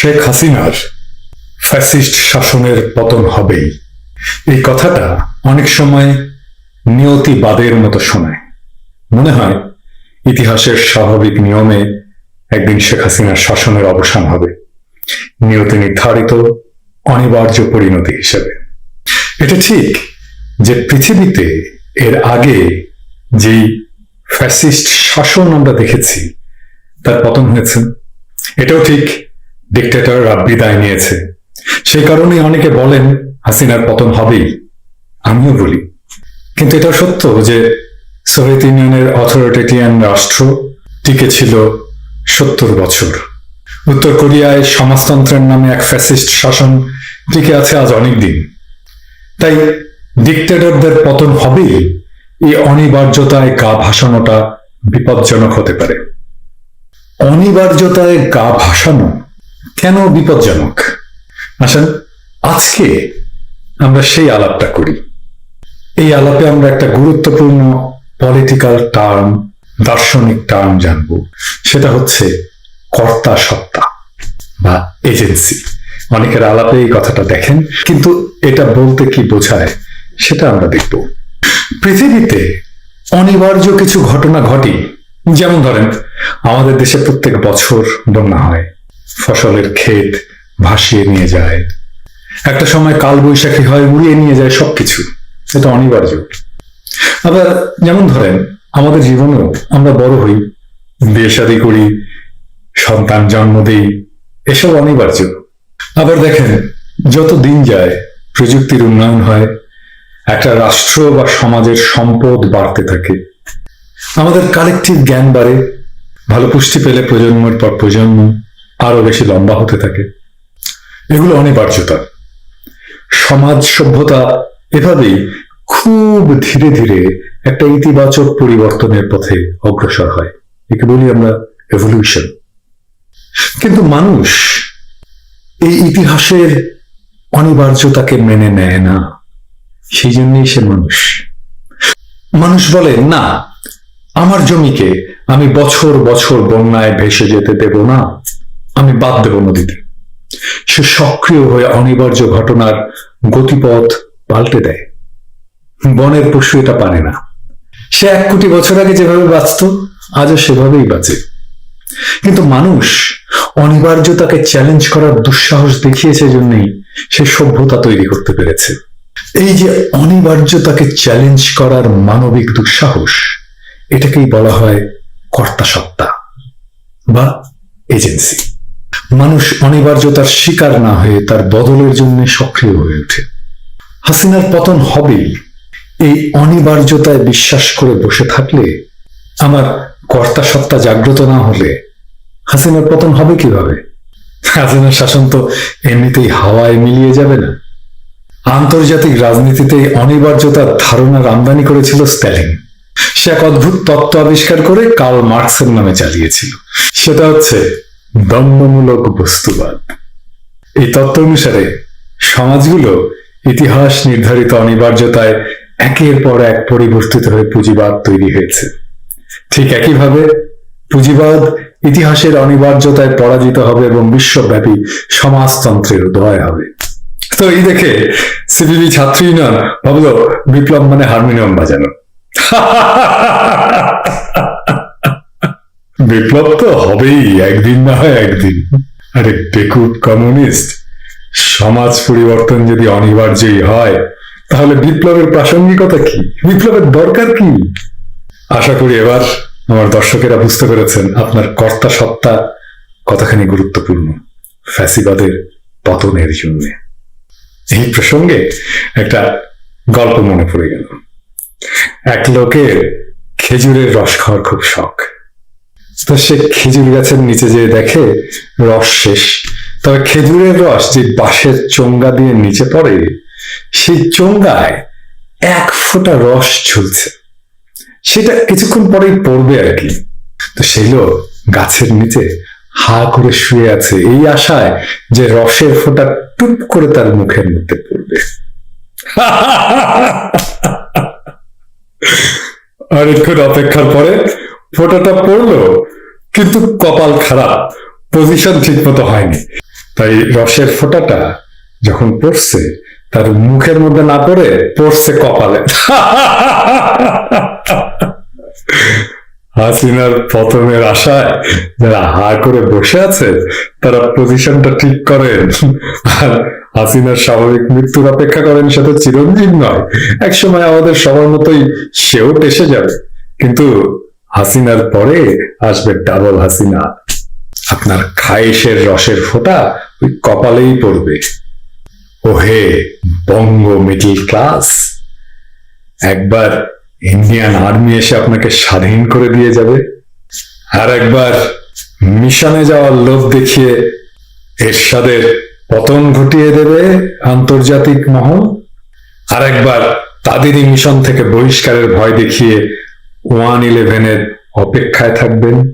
শেখ হাসিনার ফ্যাসিস্ট শাসনের পতন হবেই। এই কথাটা অনেক সময় নিয়তিবাদের মতো শোনায়। মনে হয় ইতিহাসের স্বাভাবিক নিয়মে একদিন শেখ হাসিনার শাসনের অবসান হবে। নিয়তি নির্ধারিত, অনিবার্য পরিণতি হিসেবে। এটা ঠিক যে পৃথিবীতে এর আগে যেই ফ্যাসিস্ট শাসন আমরা দেখেছি, তার পতন হয়েছে। এটাও ঠিক ডিক্টেটররা বিদায় নিয়েছে। সেই কারণে অনেকে বলেন, হাসিনার পতন হবেই। আমিও বলি। কিন্তু এটা সত্য যে সোভিয়েত ইউনিয়নের অথরিটেরিয়ান রাষ্ট্র টিকে ছিল সত্তর বছর। উত্তর কোরিয়ায় সমাজতন্ত্রের নামে এক ফ্যাসিস্ট শাসন টিকে আছে আজ অনেক দিন। তাই ডিক্টেটরদের পতন হবেই, এই অনিবার্যতায় গা ভাসানোটা বিপজ্জনক হতে পারে। অনিবার্যতায় গা ভাসানো কেন বিপজ্জনক? আসেন, আজকে আমরা সেই আলাপটা করি। এই আলাপে আমরা একটা গুরুত্বপূর্ণ পলিটিক্যাল টার্ম দার্শনিক টার্ম জানব। সেটা হচ্ছে কর্তা সত্তা বা এজেন্সি অনেকের আলাপে এই কথাটা দেখেন, কিন্তু এটা বলতে কি বোঝায় সেটা আমরা দেখব। পৃথিবীতে অনিবার্য কিছু ঘটনা ঘটে যেমন ধরেন, আমাদের দেশে প্রত্যেক বছর বন্যা হয়। ফসলের ক্ষেত ভাসিয়ে নিয়ে যায়। একটা সময় কাল বৈশাখী হয়, উড়িয়ে নিয়ে যায় সবকিছু। এটা অনিবার্য। আবার যেমন ধরেন, আমাদের জীবনেও আমরা বড় হই, বিয়ে করি, সন্তান জন্ম দিই, এসব অনিবার্য। আবার দেখেন, যত দিন যায়, প্রযুক্তির উন্নয়ন হয়, একটা রাষ্ট্র বা সমাজের সম্পদ বাড়তে থাকে। আমাদের কালেকটিভ জ্ঞান বাড়ে, ভালো পুষ্টি পেলে প্রজন্মের পর প্রজন্ম আরও বেশি লম্বা হতে থাকে। এগুলো অনিবার্যতা। সমাজ সভ্যতা এভাবেই খুব ধীরে ধীরে একটা ইতিবাচক পরিবর্তনের পথে অগ্রসর হয়। একে বলি আমরা এভলিউশন কিন্তু মানুষ এই ইতিহাসের অনিবার্যতাকে মেনে নেয় না। সেই জন্যই সে মানুষ। মানুষ বলে, না, আমার জমিকে আমি বছর বছর বন্যায় ভেসে যেতে দেব না। আমি বাদ দেব নদীতে। সে সক্রিয় হয়ে অনিবার্য ঘটনার গতিপথ পাল্টে দেয়। বনের পশু এটা পারে না। সে এক কোটি বছর আগে যেভাবে বাঁচত, আজও সেভাবেই বাঁচে। কিন্তু মানুষ অনিবার্যতাকে চ্যালেঞ্জ করার দুঃসাহস দেখিয়েছে জন্যই সে সভ্যতা তৈরি করতে পেরেছে। এই যে অনিবার্যতাকে চ্যালেঞ্জ করার মানবিক দুঃসাহস, এটাকেই বলা হয় কর্তা সত্তা বা এজেন্সি মানুষ অনিবার্যতার শিকার না হয়ে তার বদলের জন্য সক্রিয় হয়ে ওঠে। হাসিনার পতন হবেই এই অনিবার্যতায় বিশ্বাস করে বসে থাকলে আমার কর্তা সত্তা জাগ্রত না হলে হাসিনার পতন হবে কীভাবে? হাসিনার শাসন তো এমনিতেই হাওয়ায় মিলিয়ে যাবে না। আন্তর্জাতিক রাজনীতিতে অনিবার্যতার ধারণার আমদানি করেছিল স্ট্যালিন। সে এক অদ্ভুত তত্ত্ব আবিষ্কার করে কার্ল মার্কসের নামে চালিয়েছিল। সেটা হচ্ছে দম্ভমূলক বস্তুবাদ। এই তত্ত্ব অনুসারে সমাজগুলো ইতিহাস নির্ধারিত অনিবার্যতায় একের পর এক পরিবর্তিত হয়ে পুঁজিবাদ তৈরি হয়েছে। ঠিক একইভাবে পুঁজিবাদ ইতিহাসের অনিবার্যতায় পরাজিত হবে এবং বিশ্বব্যাপী সমাজতন্ত্রের উদয় হবে। তো এই দেখে সিপিবি ছাত্র ইউনিয়ন ভাবলো, বিপ্লব মানে হারমোনিয়াম বাজানো। বিপ্লব তো হবেই, একদিন না হয় একদিন। আরে বেকুব কমিউনিস্ট, সমাজ পরিবর্তন যদি অনিবার্যই হয়, তাহলে বিপ্লবের প্রাসঙ্গিকতা কি? বিপ্লবের দরকার কি? আশা করি এবার আমার দর্শকেরা বুঝতে পেরেছেন আপনার কর্তা সত্তা কতখানি গুরুত্বপূর্ণ ফ্যাসিবাদের পতনের জন্য। এই প্রসঙ্গে একটা গল্প মনে পড়ে গেল। এক লোকের খেজুরের রস খাওয়ার খুব শখ। তো সে খেজুর গাছের নিচে যেয়ে দেখে রস শেষ। তবে খেজুরের রস যে বাঁশের চোঙ্গা দিয়ে নিচে পড়ে, সেই চোঙ্গায় এক ফোঁটা রস ঝুলছে। সেটা কিছুক্ষণ পরেই পড়বে আর কি। তো সেই লোক গাছের নিচে হা করে শুয়ে আছে, এই আশায় যে রসের ফোঁটা টুপ করে তার মুখের মধ্যে পড়বে। অনেকক্ষণ অপেক্ষার পরে ফোঁটাটা পড়ল, কিন্তু কপাল খারাপ পজিশন ঠিক মতো হয়নি। তাই রসের ফোঁটাটা যখন পড়ছে, তার মুখের মধ্যে না পড়ে পড়ছে কপালে। হাসিনার পতনের আশায় যারা হা করে বসে আছে, তারা পজিশনটা ঠিক করেন। আর হাসিনার স্বাভাবিক মৃত্যুর অপেক্ষা করেন সে তো চিরঞ্জীব নয়। একসময় আমাদের সবার মতোই সেও এসে যাবে। কিন্তু হাসিনার পরে আসবে ডাবল হাসিনা। আপনার খায়েশের রসের ফোঁটা ওই কপালেই পড়বে। ওহে বঙ্গ মিডল ক্লাস একবার ইন্ডিয়ান আর্মি এসে আপনাকে স্বাধীন করে দিয়ে যাবে। আর একবার মিশনে যাওয়ার লোভ দেখিয়ে এরশাদের পতন ঘটিয়ে দেবে আন্তর্জাতিক মহল। আর একবার তাদেরই মিশন থেকে বহিষ্কারের ভয় দেখিয়ে ওয়ান ইলেভেনের অপেক্ষায় থাকবেন।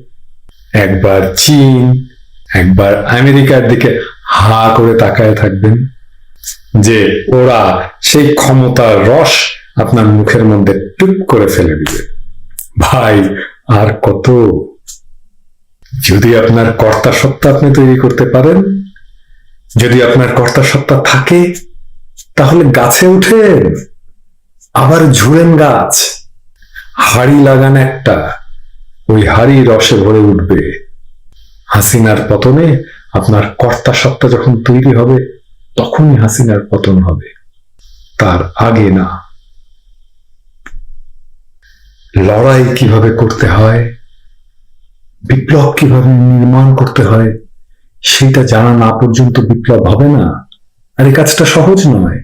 একবার চীন, একবার আমেরিকার দিকে হা করে তাকায় থাকবেন যে ওরা সেই ক্ষমতার রস আপনার মুখের মধ্যে টুপ করে ফেলে দিবে। ভাই, আর কত? যদি আপনার কর্তা সত্তা আপনি তৈরি করতে পারেন, যদি আপনার কর্তা সত্তা থাকে, তাহলে গাছে উঠেন, আবার ঝুড়েন গাছ। হাড়ি লাগান একটা, ওই হাড়ি রসে ভরে উঠবে। হাসিনার পতনে আপনার কর্তা সত্তা যখন তৈরি হবে, তখনই হাসিনার পতন হবে। তার আগে না। লড়াই কীভাবে করতে হয়, বিপ্লব কীভাবে নির্মাণ করতে হয়, সেটা জানা না পর্যন্ত বিপ্লব হবে না। আর এই কাজটা সহজ নয়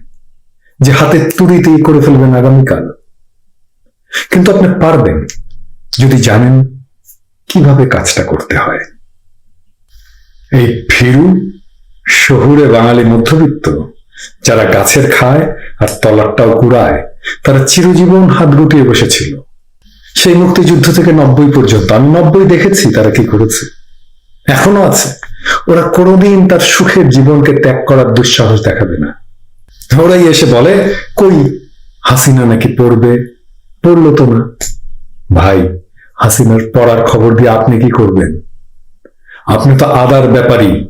যে হাতে তুড়িতেই করে ফেলবেন আগামীকাল। কিন্তু আপনি পারবেন যদি জানেন কীভাবে কাজটা করতে হয়। এই ফিরু শহুরে বাঙালি মধ্যবিত্ত, যারা গাছের খায় আর তলারটাও কুড়ায়, তারা চিরজীবন হাত গুটিয়ে বসেছিল। সেই মুক্তিযুদ্ধ থেকে নব্বই পর্যন্ত, আমি নব্বই দেখেছি তারা কি করেছে। এখনও আছে। ওরা কোনোদিন তার সুখের জীবনকে ত্যাগ করার দুঃসাহস দেখাবে না। ওরাই এসে বলে, কই হাসিনা নাকি পড়বে? পড়ল তো না। ভাই, হাসিনার পড়ার খবর দিয়ে আপনি কি করবেন? আপনি তো আদার ব্যাপারই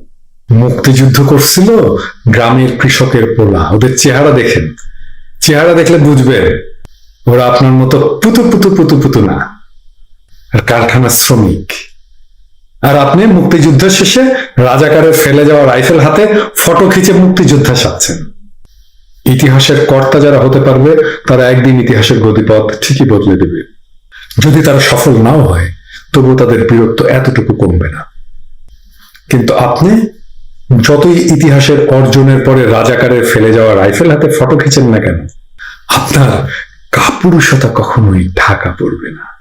মুক্তিযুদ্ধ করছিল গ্রামের কৃষকের পোলা। ওদের চেহারা দেখেন। চেহারা দেখলে বুঝবেন, ওরা আপনার মতো পুতু পুতু পুতু পুতু না। আর কারখানার শ্রমিক। আর আপনি মুক্তিযুদ্ধ শেষে রাজাকারের ফেলে যাওয়া রাইফেল হাতে ফটো খিচে মুক্তিযোদ্ধা সাজছেন। ইতিহাসের কর্তা যারা হতে পারবে, তারা একদিন ইতিহাসের গতিপথ ঠিকই বদলে দেবে। যদি তারা সফল নাও হয়, তবু তাদের বীরত্ব এতটুকু কমবে না। কিন্তু আপনি যতই ইতিহাসের অর্জনের পরে রাজাকারের ফেলে যাওয়া রাইফেল হাতে ফটো খিচেন না কেন, আপনার কাপুরুষতা কখনোই ঢাকা পড়বে না।